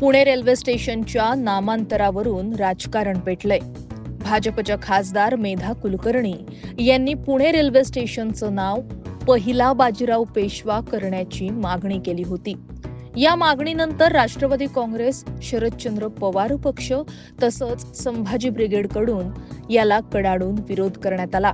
Pune railway स्टेशनच्या नामांतरावरून राजकारण पेटलंय. भाजपच्या खासदार मेधा कुलकर्णी यांनी पुणे रेल्वे स्टेशनचं नाव पहिला बाजीराव पेशवा करण्याची मागणी केली होती. या मागणीनंतर राष्ट्रवादी काँग्रेस शरदचंद्र पवार पक्ष तसंच संभाजी ब्रिगेडकडून याला कडाडून विरोध करण्यात आला.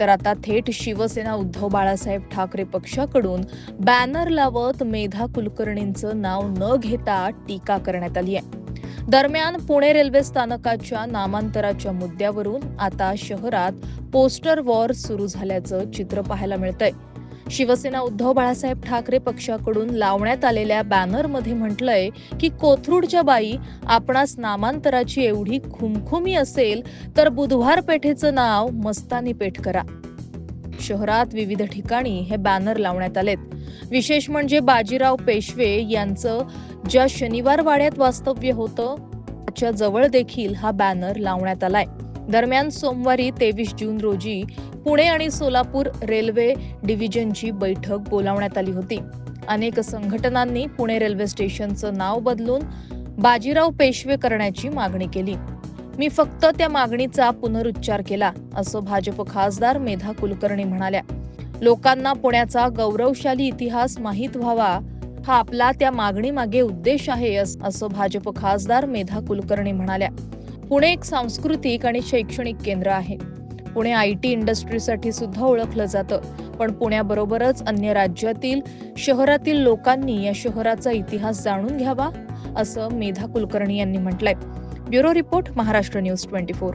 तर आता थेट शिवसेना उद्धव बाळासाहेब ठाकरे पक्षाकडून बॅनर लावत मेधा कुलकर्णींचं नाव न घेता टीका करण्यात आली आहे. दरम्यान पुणे रेल्वे स्थानकाच्या नामांतराच्या मुद्द्यावरून आता शहरात पोस्टर वॉर सुरू झाल्याचं चित्र पाहायला मिळतंय. शिवसेना उद्धव बाळासाहेब ठाकरे पक्षाकडून लावण्यात आलेल्या बॅनरमध्ये म्हटलंय की कोथरूडच्या बाई आपणास नामांतराची एवढी खुमखुमी असेल तर बुधवार पेठेचं नाव मस्तानी पेठ करा. शहरात विविध ठिकाणी हे बॅनर लावण्यात आलेत. विशेष म्हणजे बाजीराव पेशवे यांचं ज्या शनिवार वाड्यात वास्तव्य होतं त्याच्याजवळ देखील हा बॅनर लावण्यात आलाय. दरम्यान सोमवारी तेवीस जून रोजी पुणे आणि सोलापूर रेल्वे डिव्हिजनची बैठक बोलावण्यात आली होती. अनेक संघटनांनी पुणे रेल्वे स्टेशनचं नाव बदलून बाजीराव पेशवे करण्याची मागणी केली. मी फक्त त्या मागणीचा पुनरुच्चार केला असं भाजप खासदार मेधा कुलकर्णी म्हणाल्या. लोकांना पुण्याचा गौरवशाली इतिहास माहीत व्हावा हा आपला त्या मागणीमागे उद्देश आहे अस- असं भाजप खासदार मेधा कुलकर्णी म्हणाल्या. पुणे एक सांस्कृतिक आणि शैक्षणिक केंद्र आहे. पुणे आय टी इंडस्ट्रीसाठी सुद्धा ओळखलं जातं. पण पुण्याबरोबरच अन्य राज्यातील शहरातील लोकांनी या शहराचा इतिहास जाणून घ्यावा असं मेधा कुलकर्णी यांनी म्हटलंय. Bureau report Maharashtra news twenty four.